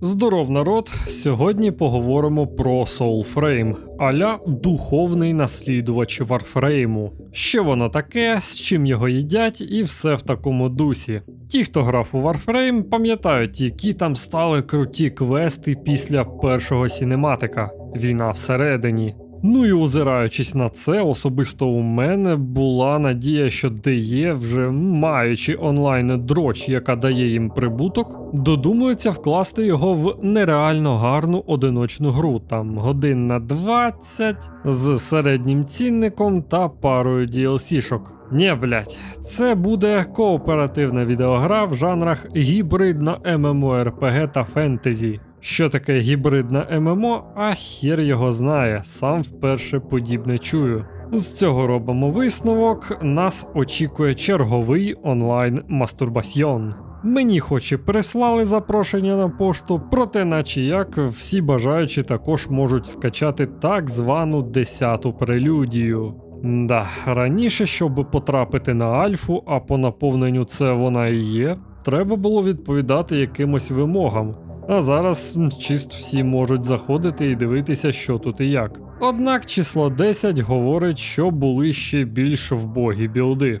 Здоров народ! Сьогодні поговоримо про Soulframe, аля духовний наслідувач варфрейму. Що воно таке, з чим його їдять, і все в такому дусі. Ті, хто грав у Warframe, пам'ятають, які там стали круті квести після першого сінематика Війна всередині. Ну і озираючись на це, особисто у мене була надія, що DE, вже маючи онлайн дроч, яка дає їм прибуток, додумуються вкласти його в нереально гарну одиночну гру, там годин на 20 з середнім цінником та парою DLC-шок. Ні, блять, це буде кооперативна відеогра в жанрах гібридна MMORPG та фентезі. Що таке гібридна ММО, а хір його знає, сам вперше подібне чую. З цього робимо висновок. Нас очікує черговий онлайн мастурбасьйон. Мені хоч і прислали запрошення на пошту, проте, наче як, всі бажаючі також можуть скачати так звану десяту прелюдію. Да, раніше, щоб потрапити на альфу, а по наповненню це вона і є, треба було відповідати якимось вимогам. А зараз чист всі можуть заходити і дивитися, що тут і як. Однак число 10 говорить, що були ще більш вбогі білди.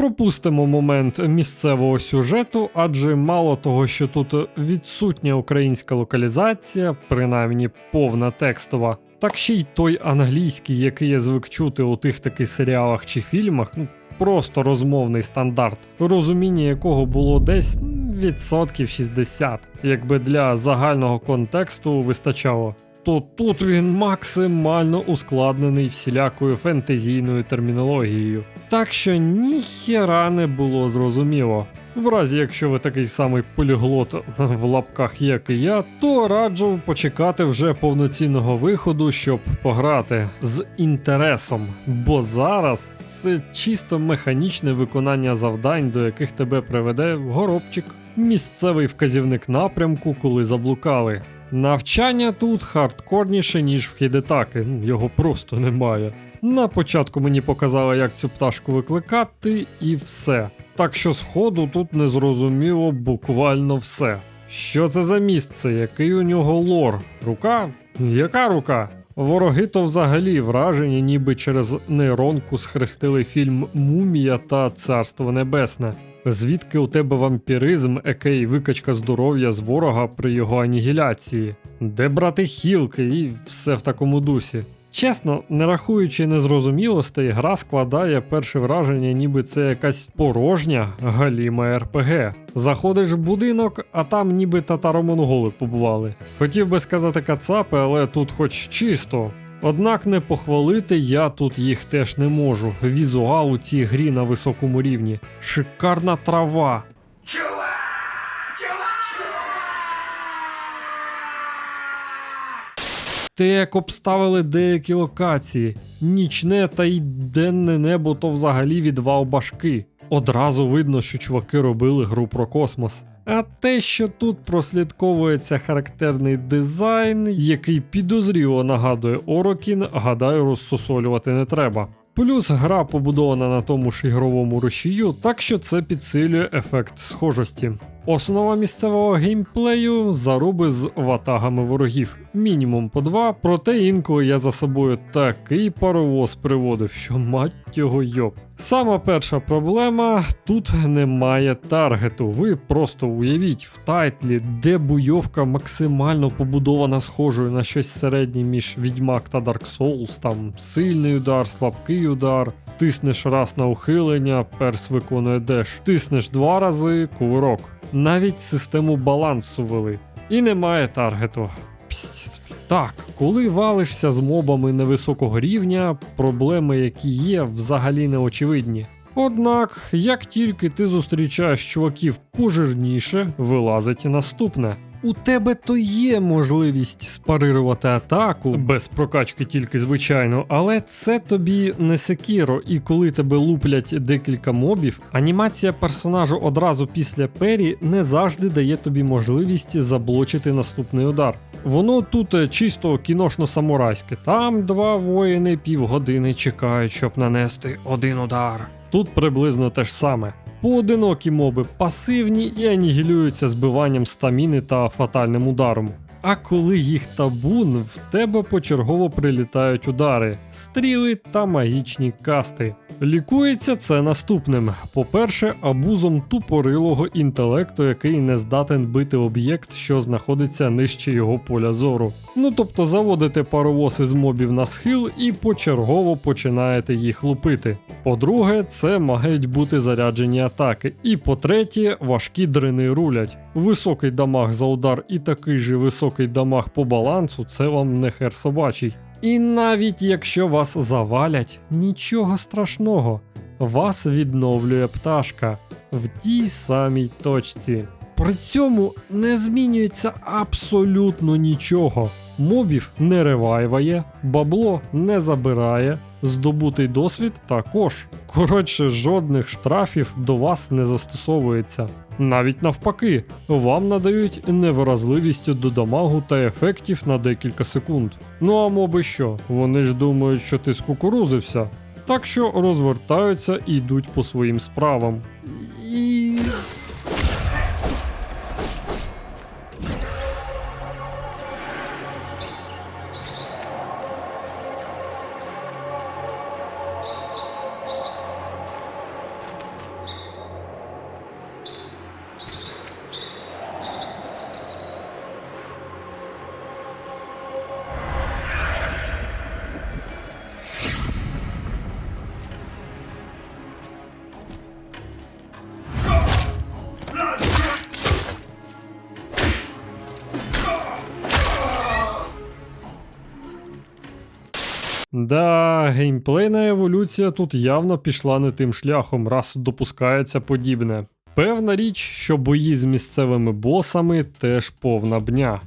Пропустимо момент місцевого сюжету, адже мало того, що тут відсутня українська локалізація, принаймні повна текстова, так ще й той англійський, який я звик чути у тих таких серіалах чи фільмах, ну просто розмовний стандарт, розуміння якого було десь відсотків 60, якби для загального контексту вистачало. То тут він максимально ускладнений всілякою фентезійною термінологією. Так що ніхіра не було зрозуміло. В разі, якщо ви такий самий поліглот в лапках, як і я, то раджу почекати вже повноцінного виходу, щоб пограти з інтересом. Бо зараз це чисто механічне виконання завдань, до яких тебе приведе горобчик. Місцевий вказівник напрямку, коли заблукали. Навчання тут хардкорніше, ніж в Хідетаки, його просто немає. На початку мені показали, як цю пташку викликати, і все. Так що сходу тут не зрозуміло буквально все. Що це за місце? Який у нього лор? Рука? Яка рука? Вороги то взагалі вражені, ніби через нейронку схрестили фільм Мумія та Царство Небесне. Звідки у тебе вампіризм, екей викачка здоров'я з ворога при його анігіляції? Де брати хілки і все в такому дусі? Чесно, не рахуючи незрозумілостей, гра складає перше враження, ніби це якась порожня галіма РПГ. Заходиш в будинок, а там ніби татаро-монголи побували. Хотів би сказати кацапи, але тут хоч чисто. Однак не похвалити я тут їх теж не можу. Візуал у цій грі на високому рівні. Шикарна трава. Те, як обставили деякі локації, нічне та й денне небо то взагалі відвал башки. Одразу видно, що чуваки робили гру про космос. А те, що тут прослідковується характерний дизайн, який підозріло нагадує Орокін, гадаю, розсосолювати не треба. Плюс гра побудована на тому ж ігровому рушію, так що це підсилює ефект схожості. Основа місцевого геймплею заруби з ватагами ворогів, мінімум по два, проте інколи я за собою такий паровоз приводив, що мать його йоп. Сама перша проблема тут немає таргету. Ви просто уявіть в тайтлі, де буйовка максимально побудована схожою на щось середнє між Відьмак та Dark Souls, там сильний удар, слабкий удар, тиснеш раз на ухилення, перс виконує деш, тиснеш два рази, кувирок. Навіть систему балансу вели. І немає таргету. Пстіць. Так, коли валишся з мобами невисокого рівня, проблеми, які є, взагалі не очевидні. Однак, як тільки ти зустрічаєш чуваків пожирніше, вилазить і наступне. У тебе то є можливість спарирувати атаку без прокачки тільки звичайно, але це тобі не секіро, і коли тебе луплять декілька мобів, анімація персонажу одразу після пері не завжди дає тобі можливість заблочити наступний удар. Воно тут е, чисто кіношно-самурайське. Там два воїни півгодини чекають, щоб нанести один удар. Тут приблизно те ж саме. Поодинокі моби пасивні і анігілюються збиванням стаміни та фатальним ударом. А коли їх табун, в тебе почергово прилітають удари, стріли та магічні касти. Лікується це наступним: по-перше, абузом тупорилого інтелекту, який не здатен бити об'єкт, що знаходиться нижче його поля зору. Ну тобто заводите паровоз із мобів на схил і почергово починаєте їх лупити. По-друге, це мають бути заряджені атаки. І по-третє, важкі дрини рулять. Високий дамаг за удар і такий же високий дамаг по балансу це вам не хер собачий. І навіть якщо вас завалять, нічого страшного. Вас відновлює пташка в тій самій точці. При цьому не змінюється абсолютно нічого. Мобів не ревайває, бабло не забирає, здобутий досвід також. Коротше, жодних штрафів до вас не застосовується. Навіть навпаки, вам надають невразливістю до дамагу та ефектів на декілька секунд. Ну а моби що? Вони ж думають, що ти скукурузився. Так що розвертаються і йдуть по своїм справам. Геймплейна еволюція тут явно пішла не тим шляхом, раз допускається подібне. Певна річ, що бої з місцевими босами теж повна бня.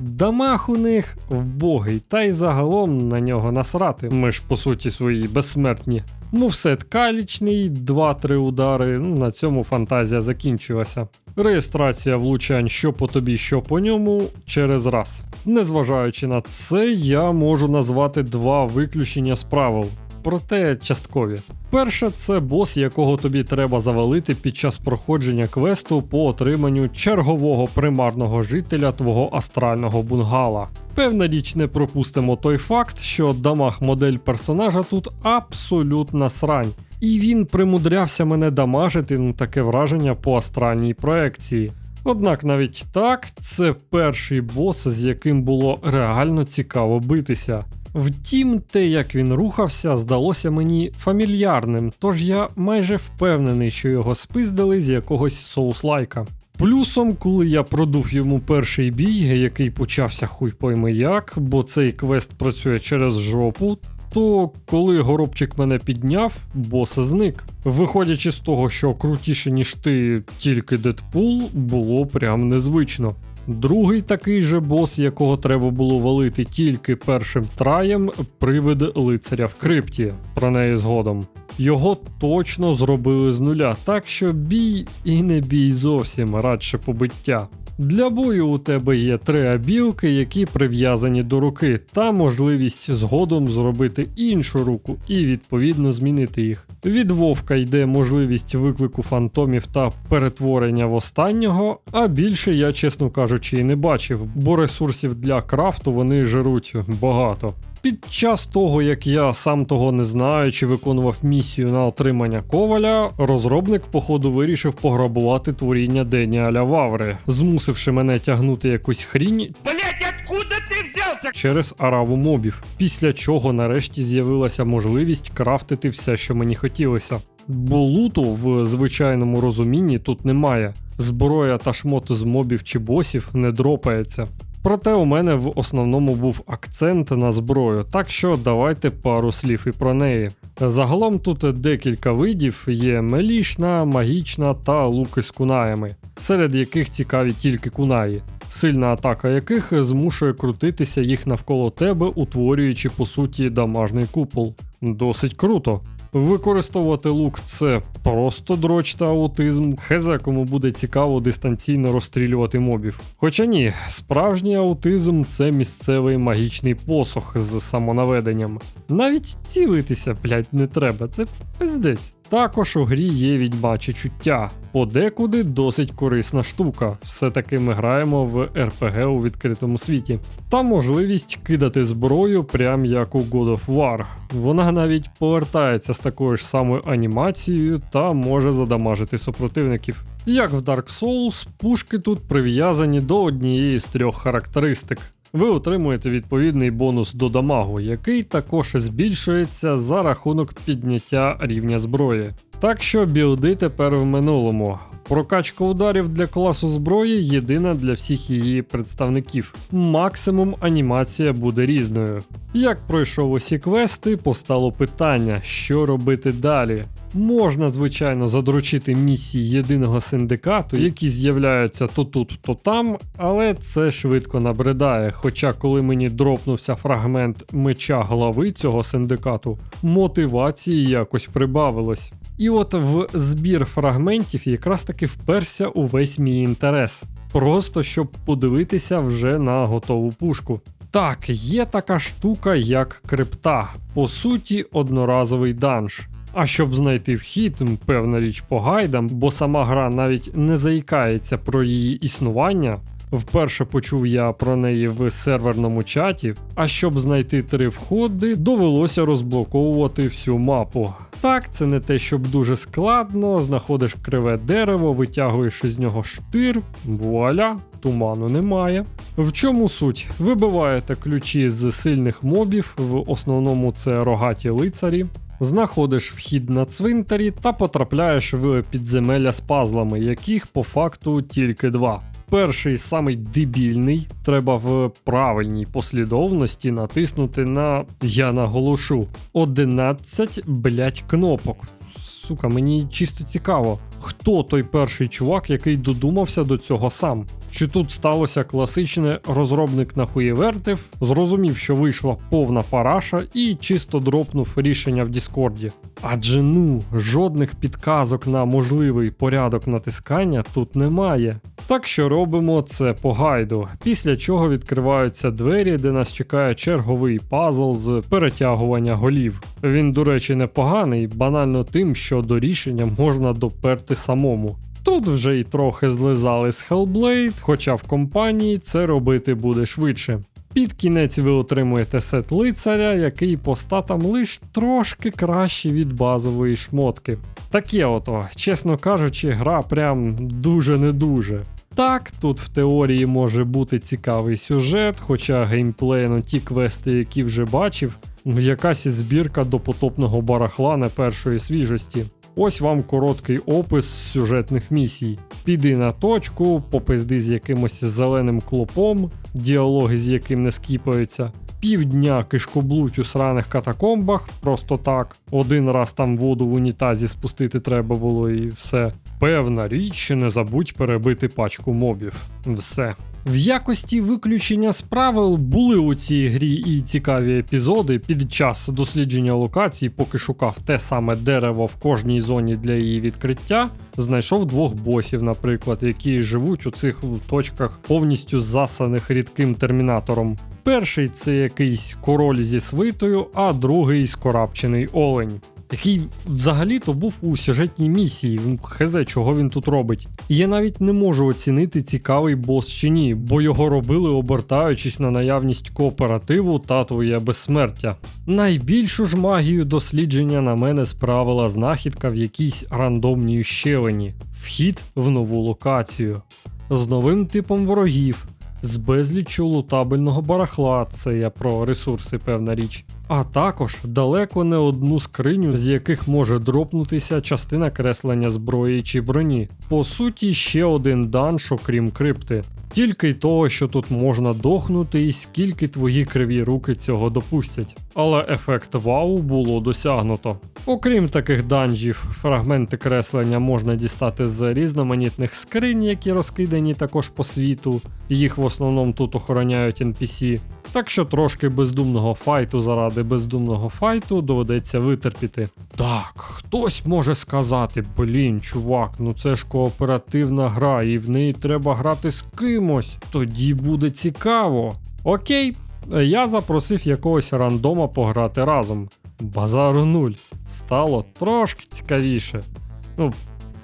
Дамаг у них вбогий, та й загалом на нього насрати. Ми ж по суті свої безсмертні. Мувсет калічний, 2-3 удари. Ну, на цьому фантазія закінчилася. Реєстрація влучань що по тобі, що по ньому через раз. Незважаючи на це, я можу назвати два виключення з правил. Проте часткові. Перше, це бос, якого тобі треба завалити під час проходження квесту по отриманню чергового примарного жителя твого астрального бунгала. Певна річ не пропустимо той факт, що дамаг модель персонажа тут абсолютна срань. І він примудрявся мене дамажити, ну таке враження по астральній проекції. Однак навіть так, це перший бос, з яким було реально цікаво битися. Втім, те, як він рухався, здалося мені фамільярним, тож я майже впевнений, що його спиздили з якогось соуслайка. Плюсом, коли я продув йому перший бій, який почався хуй пойми як, бо цей квест працює через жопу, то коли горобчик мене підняв, бос зник. Виходячи з того, що крутіше, ніж ти, тільки Дедпул, було прям незвично. Другий такий же бос, якого треба було валити тільки першим траєм, привид лицаря в крипті. Про неї згодом. Його точно зробили з нуля, так що бій і не бій зовсім, радше побиття. Для бою у тебе є три абілки, які прив'язані до руки, та можливість згодом зробити іншу руку і відповідно змінити їх. Від вовка йде можливість виклику фантомів та перетворення в останнього, а більше я, чесно кажучи, і не бачив, бо ресурсів для крафту вони жируть багато. Під час того, як я сам того не знаючи виконував місію на отримання коваля, розробник, походу, вирішив пограбувати творіння Дені Аля Ваври, змусивши мене тягнути якусь хрінь Блять, откуда ты взялся? через араву мобів, після чого нарешті з'явилася можливість крафтити все, що мені хотілося. Бо луту в звичайному розумінні тут немає. Зброя та шмоти з мобів чи босів не дропається. Проте у мене в основному був акцент на зброю, так що давайте пару слів і про неї. Загалом тут декілька видів: є мелішна, магічна та луки з кунаями, серед яких цікаві тільки кунаї, сильна атака яких змушує крутитися їх навколо тебе, утворюючи по суті дамажний купол. Досить круто. Використовувати лук це просто дроч та аутизм. Хезе, кому буде цікаво дистанційно розстрілювати мобів. Хоча ні, справжній аутизм це місцевий магічний посох з самонаведенням. Навіть цілитися, блять, не треба, це пиздець. Також у грі є відьмаче чуття. Подекуди досить корисна штука. Все-таки ми граємо в РПГ у відкритому світі. Та можливість кидати зброю, прям як у God of War. Вона навіть повертається з такою ж самою анімацією та може задамажити супротивників. Як в Dark Souls, пушки тут прив'язані до однієї з трьох характеристик. Ви отримуєте відповідний бонус до дамагу, який також збільшується за рахунок підняття рівня зброї. Так що білди тепер в минулому. Прокачка ударів для класу зброї єдина для всіх її представників. Максимум анімація буде різною. Як пройшов усі квести, постало питання, що робити далі. Можна, звичайно, задручити місії єдиного синдикату, які з'являються то тут, то там, але це швидко набридає. Хоча, коли мені дропнувся фрагмент меча глави цього синдикату, мотивації якось прибавилось. І от в збір фрагментів якраз таки вперся увесь мій інтерес. Просто щоб подивитися вже на готову пушку. Так, є така штука, як крипта, по суті, одноразовий данж. А щоб знайти вхід, певна річ по гайдам, бо сама гра навіть не заїкається про її існування. Вперше почув я про неї в серверному чаті, а щоб знайти три входи, довелося розблоковувати всю мапу. Так, це не те, щоб дуже складно, знаходиш криве дерево, витягуєш із нього штир, вуаля, туману немає. В чому суть? Вибиваєте ключі з сильних мобів, в основному це рогаті лицарі. Знаходиш вхід на цвинтарі та потрапляєш в підземелля з пазлами, яких по факту тільки два. Перший самий дебільний, треба в правильній послідовності натиснути на я наголошу 11 блять кнопок. Сука, мені чисто цікаво, хто той перший чувак, який додумався до цього сам. Чи тут сталося класичне розробник нахуєвертив, зрозумів, що вийшла повна параша і чисто дропнув рішення в Діскорді. Адже ну, жодних підказок на можливий порядок натискання тут немає. Так що робимо це по гайду, після чого відкриваються двері, де нас чекає черговий пазл з перетягування голів. Він, до речі, непоганий, банально тим, що до рішення можна доперти самому. Тут вже й трохи злизали з Hellblade, хоча в компанії це робити буде швидше. Під кінець ви отримуєте сет лицаря, який по статам лиш трошки кращий від базової шмотки. Таке ото, чесно кажучи, гра прям дуже не дуже. Так, тут в теорії може бути цікавий сюжет, хоча геймплейно ті квести, які вже бачив, якась збірка до потопного барахла не першої свіжості. Ось вам короткий опис сюжетних місій. Піди на точку, попизди з якимось зеленим клопом, діалоги з яким не скіпаються. Півдня кишкоблуть у сраних катакомбах, просто так. Один раз там воду в унітазі спустити треба було і все. Певна річ, не забудь перебити пачку мобів. Все. В якості виключення з правил були у цій грі і цікаві епізоди під час дослідження локацій, поки шукав те саме дерево в кожній зоні для її відкриття. Знайшов двох босів, наприклад, які живуть у цих точках повністю засаних рідким термінатором. Перший це якийсь король зі свитою, а другий скорапчений олень. Який взагалі-то був у сюжетній місії, Ну, хезе, чого він тут робить. І я навіть не можу оцінити цікавий бос чи ні, бо його робили обертаючись на наявність кооперативу та твоє безсмертя. Найбільшу ж магію дослідження на мене справила знахідка в якійсь рандомній щелині, вхід в нову локацію з новим типом ворогів, з безліччю лутабельного барахла, це я про ресурси, певна річ. А також далеко не одну скриню, з яких може дропнутися частина креслення зброї чи броні. По суті, ще один данж, окрім крипти. Тільки й того, що тут можна дохнути, і скільки твої криві руки цього допустять. Але ефект вау було досягнуто. Окрім таких данжів, фрагменти креслення можна дістати з різноманітних скринь, які розкидані також по світу. Їх в основному тут охороняють NPC. Так що трошки бездумного файту заради бездумного файту доведеться витерпіти. Так, хтось може сказати: блін, чувак, ну це ж кооперативна гра, і в неї треба грати з кимось. Тоді буде цікаво. Окей, я запросив якогось рандома пограти разом. Базару нуль. Стало трошки цікавіше. Ну,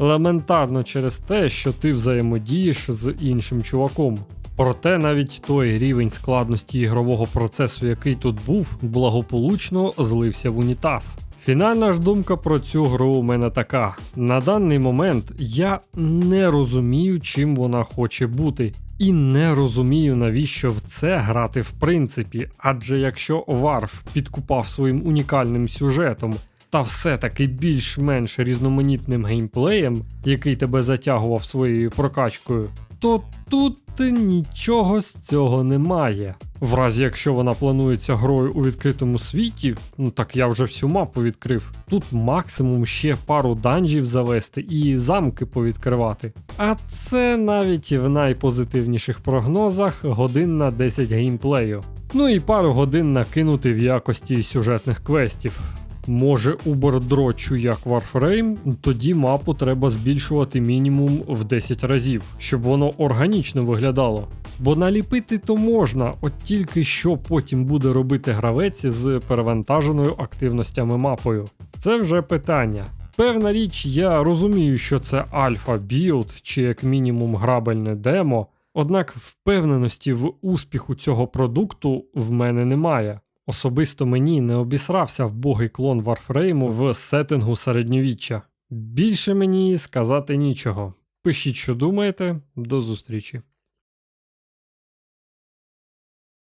елементарно через те, що ти взаємодієш з іншим чуваком. Проте навіть той рівень складності ігрового процесу, який тут був, благополучно злився в унітаз. Фінальна ж думка про цю гру у мене така: на даний момент я не розумію, чим вона хоче бути, і не розумію, навіщо в це грати в принципі. Адже якщо Варф підкупав своїм унікальним сюжетом та все-таки більш-менш різноманітним геймплеєм, який тебе затягував своєю прокачкою, то тут нічого з цього немає. В разі якщо вона планується грою у відкритому світі, ну так я вже всю мапу відкрив. Тут максимум ще пару данжів завести і замки повідкривати. А це навіть в найпозитивніших прогнозах годин на 10 геймплею. Ну і пару годин накинути в якості сюжетних квестів. Може, у бордрочу як Warframe, тоді мапу треба збільшувати мінімум в 10 разів, щоб воно органічно виглядало. Бо наліпити то можна, от тільки що потім буде робити гравець з перевантаженою активностями мапою. Це вже питання. Певна річ, я розумію, що це альфа білд чи як мінімум грабельне демо, однак впевненості в успіху цього продукту в мене немає. Особисто мені не обісрався вбогий клон варфрейму в сеттингу середньовіччя. Більше мені сказати нічого. Пишіть, що думаєте, до зустрічі.